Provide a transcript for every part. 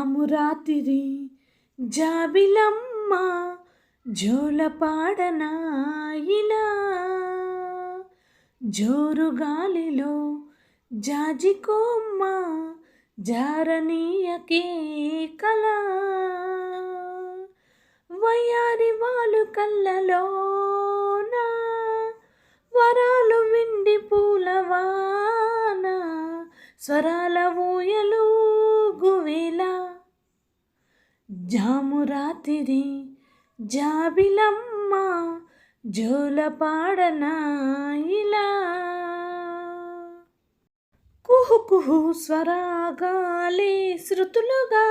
అమురాతిరి జాబిలమ్మ జోలపాడనాయిలా. జోరు గాలిలో జాజికోమ్మ జారనీయకే కళ వయారి వాళ్ళు కళ్ళలోన వరాలు విండి పూలవాన. స్వరాల ఊయలు జామురాతిరి జాబిలమ్మ జోలపాడన ఇలా. కుహు కుహు స్వరాగాలే శృతులుగా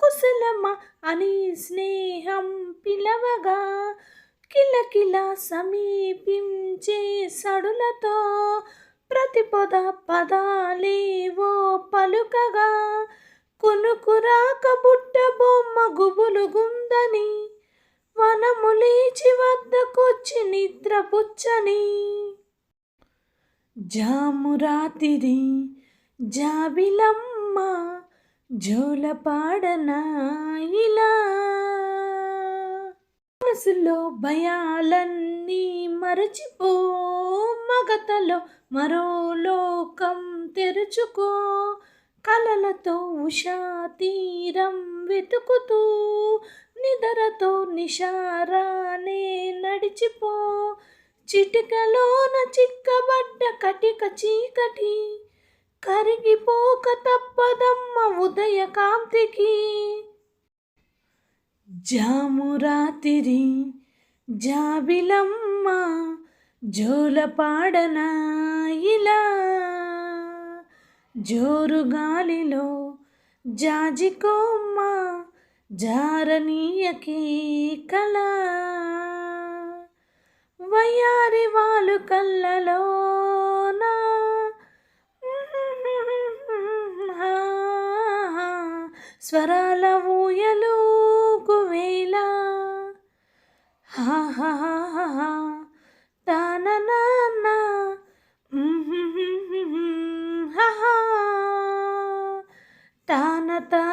కుశలమ అని స్నేహం పిలవగా కిలకిల సమీపించే సడులతో ప్రతిపద పదాలేవో పలుకగా కొనుకురాక బుట్ట బొమ్మ గుబులు గుందని వనము లేచి వద్దకొచ్చి నిద్రపుచ్చని జామురాతిరి జాబిలమ్మ జోలపాడనా ఇలా. మనసులో భయాలన్నీ మరచిపో మగతలో మరో లోకం తెరుచుకో. కలలతో ఉషా తీరం వెతుకుతూ నిదరతో నిషారానే నడిచిపో. చిటికలోన చిక్కబడ్డ కటిక చీకటి కరిగిపోక తప్పదమ్మ ఉదయ కాంతికి. జామురాతిరి జాబిలమ్మ జోలపాడనా ఇలా జోరు గాలిలో జాజికోమ్మ జారనీయకి కళ. వయారి వాళ్ళు కళ్ళలోన స్వరాల ఊయలు హా హా. Jonathan.